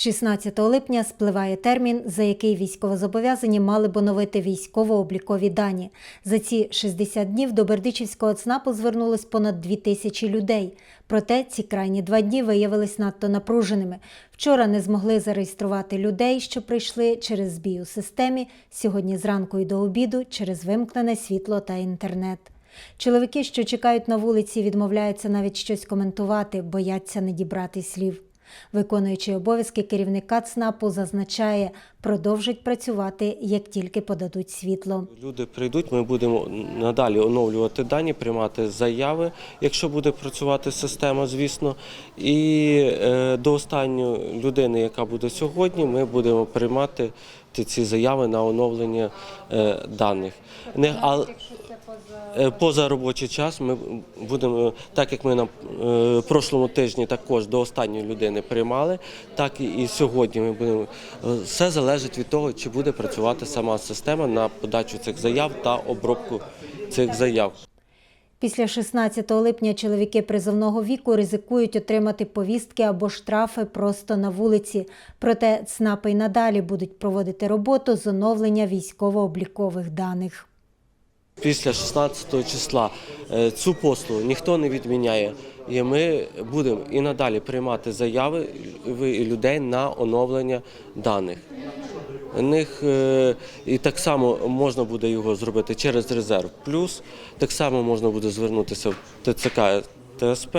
16 липня спливає термін, за який військовозобов'язані мали б оновити військово-облікові дані. За ці 60 днів до Бердичівського ЦНАПу звернулось понад 2 тисячі людей. Проте ці крайні два дні виявились надто напруженими. Вчора не змогли зареєструвати людей, що прийшли через збій у системі, сьогодні зранку і до обіду через вимкнене світло та інтернет. Чоловіки, що чекають на вулиці, відмовляються навіть щось коментувати, бояться не дібрати слів. Виконуючий обов'язки керівника ЦНАПу зазначає, продовжать працювати, як тільки подадуть світло. Люди прийдуть, ми будемо надалі оновлювати дані, приймати заяви, якщо буде працювати система, звісно. І е, до останньої людини, яка буде сьогодні, ми будемо приймати ці заяви на оновлення е, даних. Не, а, е, поза робочий час ми будемо, так як ми на е, прошлому тижні також до останньої людини приймали, так і, сьогодні ми будемо. е, Все залежить від того, чи буде працювати сама система на подачу цих заяв та обробку цих заяв. Після 16 липня чоловіки призовного віку ризикують отримати повістки або штрафи просто на вулиці. Проте ЦНАПи й надалі будуть проводити роботу з оновлення військово-облікових даних. Після 16 числа е, цю послугу ніхто не відміняє. І ми будемо і надалі приймати заяви ви- людей на оновлення даних. Них е, і так само можна буде його зробити через резерв. Плюс так само можна буде звернутися в ТЦК ТСП.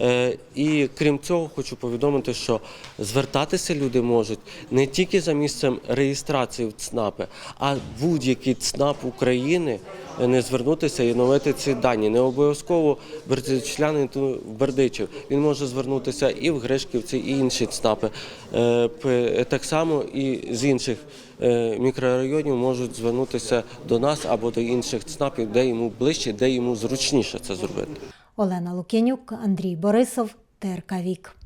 Е, І крім цього, хочу повідомити, що звертатися люди можуть не тільки за місцем реєстрації в ЦНАПи, а будь-який ЦНАП України е, не звернутися і оновити ці дані. Не обов'язково бердичляни в Бердичів. Він може звернутися і в Гришківці, і інші ЦНАПи. Е, Так само і з інших мікрорайонів можуть звернутися до нас або до інших ЦНАПів, де йому ближче, де йому зручніше це зробити. Олена Лук'янюк, Андрій Борисов, ТРК Вік.